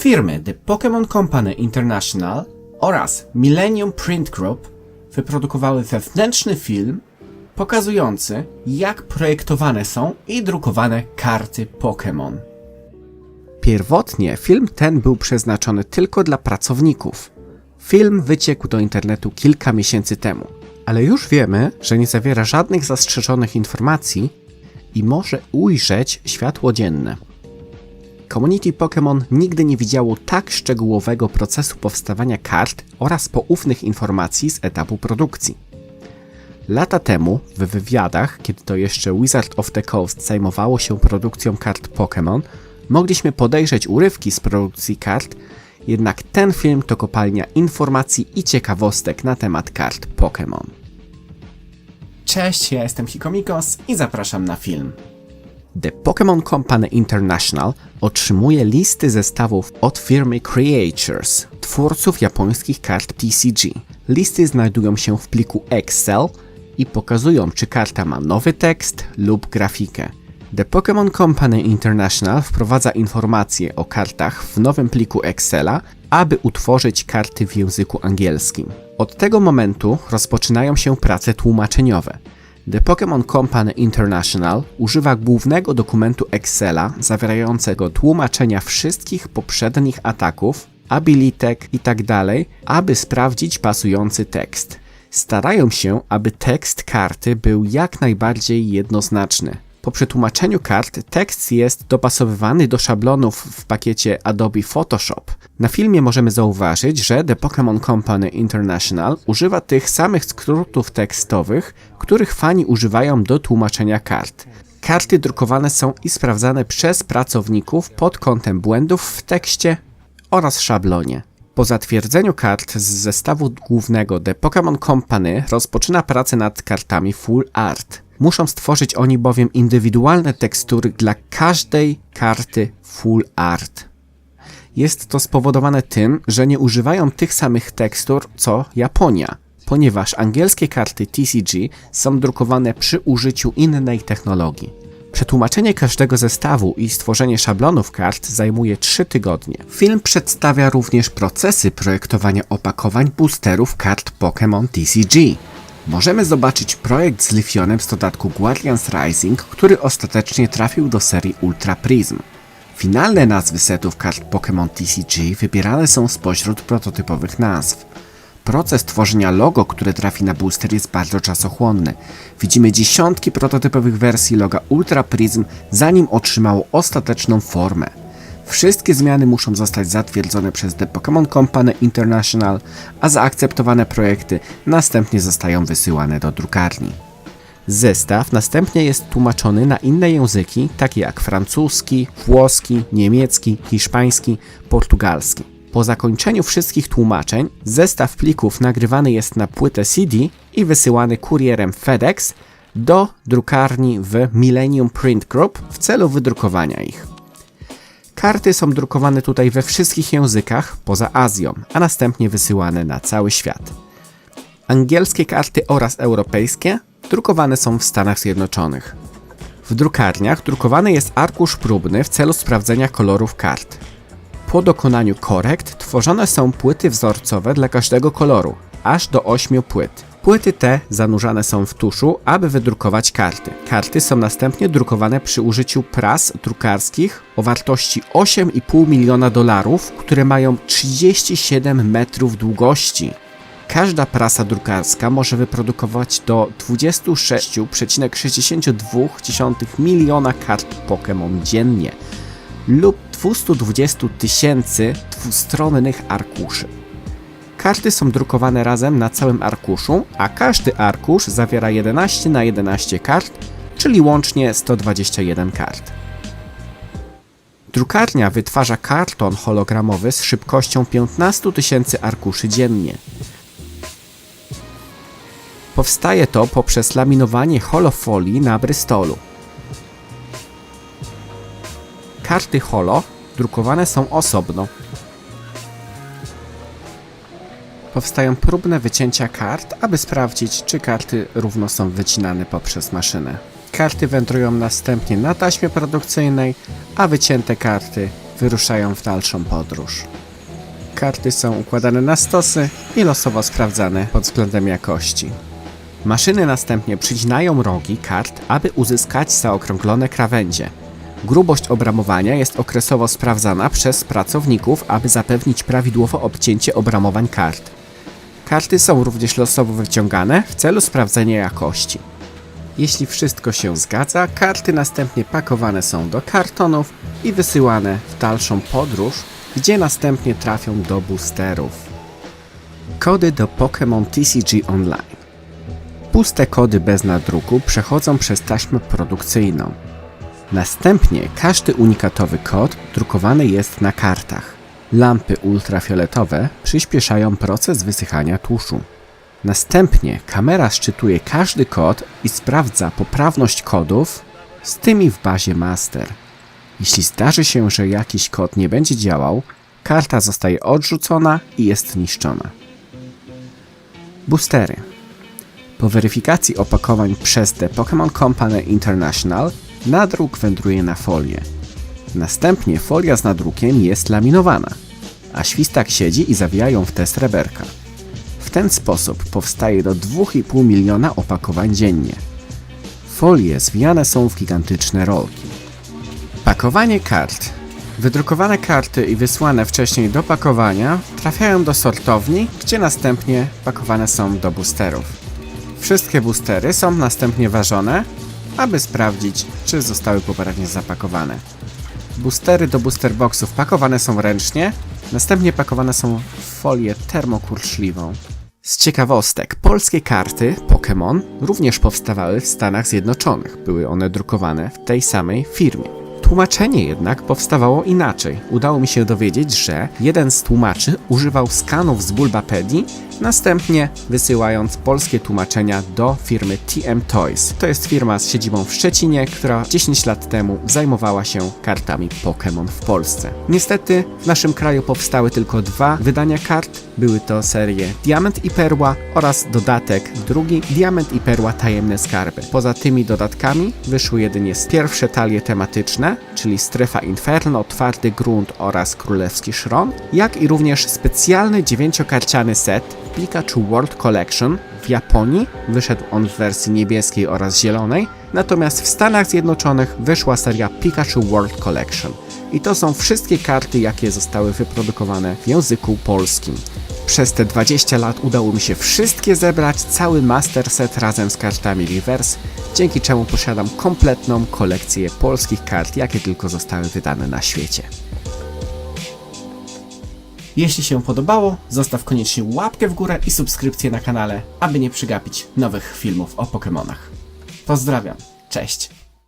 Firmy The Pokémon Company International oraz Millennium Print Group wyprodukowały wewnętrzny film pokazujący, jak projektowane są i drukowane karty Pokémon. Pierwotnie film ten był przeznaczony tylko dla pracowników. Film wyciekł do internetu kilka miesięcy temu, ale już wiemy, że nie zawiera żadnych zastrzeżonych informacji i może ujrzeć światło dzienne. Community Pokémon nigdy nie widziało tak szczegółowego procesu powstawania kart oraz poufnych informacji z etapu produkcji. Lata temu, w wywiadach, kiedy to jeszcze Wizard of the Coast zajmowało się produkcją kart Pokémon, mogliśmy podejrzeć urywki z produkcji kart, jednak ten film to kopalnia informacji i ciekawostek na temat kart Pokémon. Cześć, ja jestem Hikomikos i zapraszam na film. The Pokémon Company International otrzymuje listy zestawów od firmy Creatures, twórców japońskich kart TCG. Listy znajdują się w pliku Excel i pokazują, czy karta ma nowy tekst lub grafikę. The Pokémon Company International wprowadza informacje o kartach w nowym pliku Excela, aby utworzyć karty w języku angielskim. Od tego momentu rozpoczynają się prace tłumaczeniowe. The Pokémon Company International używa głównego dokumentu Excela zawierającego tłumaczenia wszystkich poprzednich ataków, abilitek itd., aby sprawdzić pasujący tekst. Starają się, aby tekst karty był jak najbardziej jednoznaczny. Po przetłumaczeniu kart tekst jest dopasowywany do szablonów w pakiecie Adobe Photoshop. Na filmie możemy zauważyć, że The Pokémon Company International używa tych samych skrótów tekstowych, których fani używają do tłumaczenia kart. Karty drukowane są i sprawdzane przez pracowników pod kątem błędów w tekście oraz szablonie. Po zatwierdzeniu kart z zestawu głównego The Pokémon Company rozpoczyna pracę nad kartami Full Art. Muszą stworzyć oni bowiem indywidualne tekstury dla każdej karty Full Art. Jest to spowodowane tym, że nie używają tych samych tekstur co Japonia, ponieważ angielskie karty TCG są drukowane przy użyciu innej technologii. Przetłumaczenie każdego zestawu i stworzenie szablonów kart zajmuje 3 tygodnie. Film przedstawia również procesy projektowania opakowań boosterów kart Pokémon TCG. Możemy zobaczyć projekt z Lifionem z dodatku Guardians Rising, który ostatecznie trafił do serii Ultra Prism. Finalne nazwy setów kart Pokémon TCG wybierane są spośród prototypowych nazw. Proces tworzenia logo, które trafi na booster jest bardzo czasochłonny. Widzimy dziesiątki prototypowych wersji loga Ultra Prism, zanim otrzymało ostateczną formę. Wszystkie zmiany muszą zostać zatwierdzone przez The Pokémon Company International, a zaakceptowane projekty następnie zostają wysyłane do drukarni. Zestaw następnie jest tłumaczony na inne języki, takie jak francuski, włoski, niemiecki, hiszpański, portugalski. Po zakończeniu wszystkich tłumaczeń, zestaw plików nagrywany jest na płytę CD i wysyłany kurierem FedEx do drukarni w Millennium Print Group w celu wydrukowania ich. Karty są drukowane tutaj we wszystkich językach poza Azją, a następnie wysyłane na cały świat. Angielskie karty oraz europejskie drukowane są w Stanach Zjednoczonych. W drukarniach drukowany jest arkusz próbny w celu sprawdzenia kolorów kart. Po dokonaniu korekt tworzone są płyty wzorcowe dla każdego koloru, aż do 8 płyt. Płyty te zanurzane są w tuszu, aby wydrukować karty. Karty są następnie drukowane przy użyciu pras drukarskich o wartości 8,5 miliona dolarów, które mają 37 metrów długości. Każda prasa drukarska może wyprodukować do 26,62 miliona kart Pokémon dziennie lub 220 tysięcy dwustronnych arkuszy. Karty są drukowane razem na całym arkuszu, a każdy arkusz zawiera 11 na 11 kart, czyli łącznie 121 kart. Drukarnia wytwarza karton hologramowy z szybkością 15 tysięcy arkuszy dziennie. Powstaje to poprzez laminowanie holofolii na brystolu. Karty holo drukowane są osobno. Powstają próbne wycięcia kart, aby sprawdzić, czy karty równo są wycinane poprzez maszynę. Karty wędrują następnie na taśmie produkcyjnej, a wycięte karty wyruszają w dalszą podróż. Karty są układane na stosy i losowo sprawdzane pod względem jakości. Maszyny następnie przycinają rogi kart, aby uzyskać zaokrąglone krawędzie. Grubość obramowania jest okresowo sprawdzana przez pracowników, aby zapewnić prawidłowe obcięcie obramowań kart. Karty są również losowo wyciągane w celu sprawdzenia jakości. Jeśli wszystko się zgadza, karty następnie pakowane są do kartonów i wysyłane w dalszą podróż, gdzie następnie trafią do boosterów. Kody do Pokémon TCG Online. Puste kody bez nadruku przechodzą przez taśmę produkcyjną. Następnie każdy unikatowy kod drukowany jest na kartach. Lampy ultrafioletowe przyspieszają proces wysychania tuszu. Następnie kamera szczytuje każdy kod i sprawdza poprawność kodów z tymi w bazie master. Jeśli zdarzy się, że jakiś kod nie będzie działał, karta zostaje odrzucona i jest niszczona. Boostery. Po weryfikacji opakowań przez The Pokémon Company International nadruk wędruje na folię. Następnie folia z nadrukiem jest laminowana, a świstak siedzi i zawija ją w te sreberka. W ten sposób powstaje do 2,5 miliona opakowań dziennie. Folie zwijane są w gigantyczne rolki. Pakowanie kart. Wydrukowane karty i wysłane wcześniej do pakowania trafiają do sortowni, gdzie następnie pakowane są do boosterów. Wszystkie boostery są następnie ważone, aby sprawdzić, czy zostały poprawnie zapakowane. Boostery do booster boxów pakowane są ręcznie, następnie pakowane są w folię termokurczliwą. Z ciekawostek, polskie karty Pokémon również powstawały w Stanach Zjednoczonych. Były one drukowane w tej samej firmie. Tłumaczenie jednak powstawało inaczej. Udało mi się dowiedzieć, że jeden z tłumaczy używał skanów z Bulbapedii, następnie wysyłając polskie tłumaczenia do firmy TM Toys. To jest firma z siedzibą w Szczecinie, która 10 lat temu zajmowała się kartami Pokémon w Polsce. Niestety w naszym kraju powstały tylko dwa wydania kart. Były to serie Diament i Perła oraz dodatek drugi Diament i Perła Tajemne Skarby. Poza tymi dodatkami wyszły jedynie pierwsze talie tematyczne, czyli Strefa Inferno, Twardy Grunt oraz Królewski Szron, jak i również specjalny dziewięciokarciany set Pikachu World Collection w Japonii. Wyszedł on w wersji niebieskiej oraz zielonej, natomiast w Stanach Zjednoczonych wyszła seria Pikachu World Collection. I to są wszystkie karty, jakie zostały wyprodukowane w języku polskim. Przez te 20 lat udało mi się wszystkie zebrać, cały master set razem z kartami reverse, dzięki czemu posiadam kompletną kolekcję polskich kart, jakie tylko zostały wydane na świecie. Jeśli się podobało, zostaw koniecznie łapkę w górę i subskrypcję na kanale, aby nie przegapić nowych filmów o Pokémonach. Pozdrawiam, cześć!